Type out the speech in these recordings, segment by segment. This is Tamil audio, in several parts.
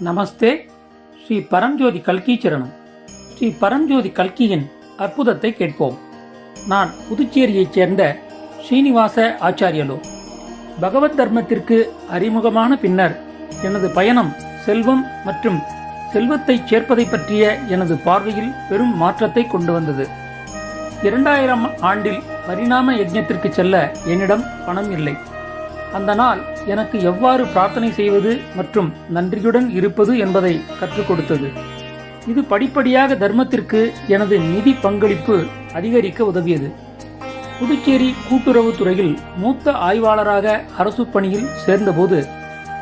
நமஸ்தே. ஸ்ரீ பரஞ்சோதி கல்கி சரணம் ஸ்ரீ பரஞ்சோதி கல்கியின் அற்புதத்தை கேட்போம். நான் புதுச்சேரியைச் சேர்ந்த ஸ்ரீனிவாச ஆச்சாரியலு. பகவத் தர்மத்திற்கு அறிமுகமான பின்னர் எனது பயணம் செல்வம் மற்றும் செல்வத்தைச் சேர்ப்பதை பற்றிய எனது பார்வையில் பெரும் மாற்றத்தை கொண்டு வந்தது. இரண்டாயிரம் ஆண்டில் பரிணாம யஜ்ஞத்திற்கு செல்ல என்னிடம் பணம் இல்லை. அந்த நாள் எனக்கு எவ்வாறு பிரார்த்தனை செய்வது மற்றும் நன்றியுடன் இருப்பது என்பதை கற்றுக் கொடுத்தது. இது படிப்படியாக தர்மத்திற்கு எனது நிதி பங்களிப்பு அதிகரிக்க உதவியது. புதுச்சேரி கூட்டுறவுத் துறையில் மூத்த ஆய்வாளராக அரசு பணியில் சேர்ந்தபோது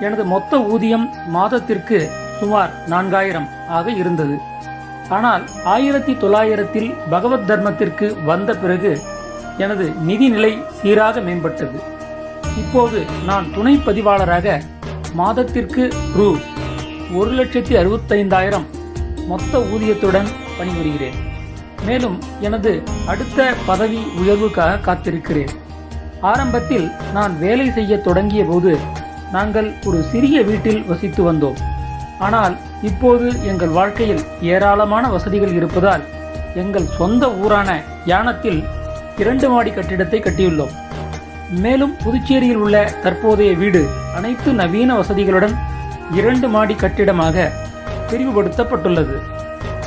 எனது மொத்த ஊதியம் மாதத்திற்கு சுமார் நான்காயிரம் ஆக இருந்தது. ஆனால் ஆயிரத்தி தொள்ளாயிரத்தில் பகவத் தர்மத்திற்கு வந்த பிறகு எனது நிதி நிலை சீராக மேம்பட்டது. இப்போது நான் துணை பதிவாளராக மாதத்திற்கு ரூ. ஒரு லட்சத்தி அறுபத்தைந்தாயிரம் மொத்த ஊதியத்துடன் பணிபுரிகிறேன். மேலும் எனது அடுத்த பதவி உயர்வுக்காக காத்திருக்கிறேன். ஆரம்பத்தில் நான் வேலை செய்ய தொடங்கிய போது நாங்கள் ஒரு சிறிய வீட்டில் வசித்து வந்தோம். ஆனால் இப்போது எங்கள் வாழ்க்கையில் ஏராளமான வசதிகள் இருப்பதால் எங்கள் சொந்த ஊரான யானத்தில் இரண்டு மாடி கட்டிடத்தை கட்டியுள்ளோம். மேலும் புதுச்சேரியில் உள்ள தற்போதைய வீடு அனைத்து நவீன வசதிகளுடன் இரண்டு மாடி கட்டிடமாக தெரிவுபடுத்தப்பட்டுள்ளது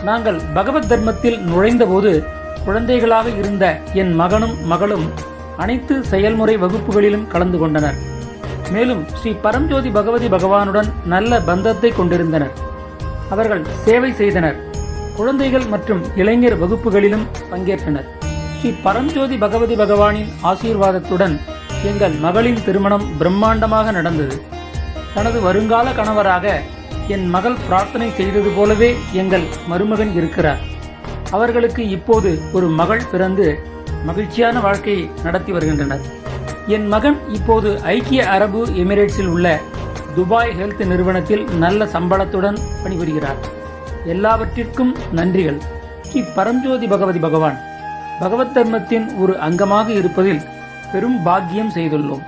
நாங்கள் பகவத் தர்மத்தில் நுழைந்தபோது குழந்தைகளாக இருந்த என் மகனும் மகளும் அனைத்து செயல்முறை வகுப்புகளிலும் கலந்து கொண்டனர். மேலும் ஸ்ரீ பரம்ஜோதி பகவதி பகவானுடன் நல்ல பந்தத்தை கொண்டிருந்தனர். அவர்கள் சேவை செய்தனர். குழந்தைகள் மற்றும் இளைஞர் வகுப்புகளிலும் பங்கேற்றனர். ஸ்ரீ பரஞ்சோதி பகவதி பகவானின் ஆசீர்வாதத்துடன் எங்கள் மகளின் திருமணம் பிரம்மாண்டமாக நடந்தது. தனது வருங்கால கணவராக என் மகள் பிரார்த்தனை செய்தது போலவே எங்கள் மருமகன் இருக்கிறார். அவர்களுக்கு இப்போது ஒரு மகள் பிறந்து மகிழ்ச்சியான வாழ்க்கையை நடத்தி வருகின்றனர். என் மகன் இப்போது ஐக்கிய அரபு எமிரேட்ஸில் உள்ள துபாய் ஹெல்த் நிறுவனத்தில் நல்ல சம்பளத்துடன் பணிபுரிகிறார். எல்லாவற்றிற்கும் நன்றிகள். ஸ்ரீ பரஞ்சோதி பகவதி பகவான். பகவத் தர்மத்தின் ஒரு அங்கமாக இருப்பதில் பெரும் பாக்கியம் செய்துள்ளோம்.